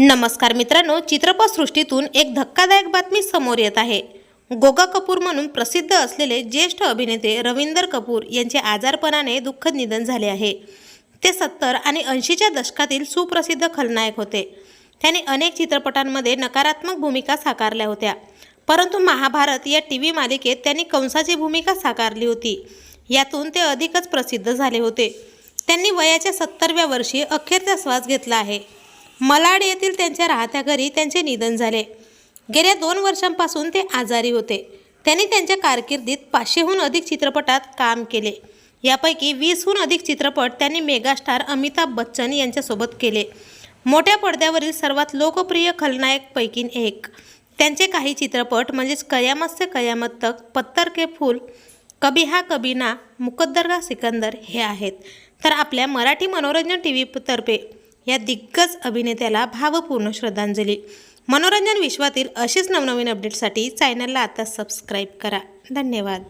नमस्कार मित्रांनो चित्रपटसृष्टीतून एक धक्कादायक बातमी समोर येत आहे. गोगा कपूर म्हणून प्रसिद्ध असलेले ज्येष्ठ अभिनेते रवींदर कपूर यांचे आजारपणाने दुःखद निधन झाले आहे. ते सत्तर आणि ऐंशीच्या दशकातील सुप्रसिद्ध खलनायक होते. त्याने अनेक चित्रपटांमध्ये नकारात्मक भूमिका साकारल्या होत्या. परंतु महाभारत या टी व्ही मालिकेत त्यांनी कंसाची भूमिका साकारली होती. यातून ते अधिकच प्रसिद्ध झाले होते. त्यांनी वयाच्या सत्तरव्या वर्षी अखेरचा श्वास घेतला आहे. मलाड येथील त्यांच्या राहत्या घरी त्यांचे निधन झाले. गेल्या दोन वर्षांपासून ते आजारी होते. त्यांनी त्यांच्या कारकिर्दीत पाचशेहून अधिक चित्रपटात काम केले. यापैकी वीसहून अधिक चित्रपट त्यांनी मेगास्टार अमिताभ बच्चन यांच्यासोबत केले. मोठ्या पडद्यावरील सर्वात लोकप्रिय खलनायकपैकी एक. त्यांचे काही चित्रपट म्हणजेच कयामत से कयामत तक पत्तर के फूल कभी हा कबीना मुकद्दर का सिकंदर हे आहेत. तर आपल्या मराठी मनोरंजन टी व्हीतर्फे या दिग्गज अभिनेत्याला भावपूर्ण श्रद्धांजली. मनोरंजन विश्वातील असेच नवनवीन अपडेटसाठी चॅनलला आता सबस्क्राईब करा. धन्यवाद.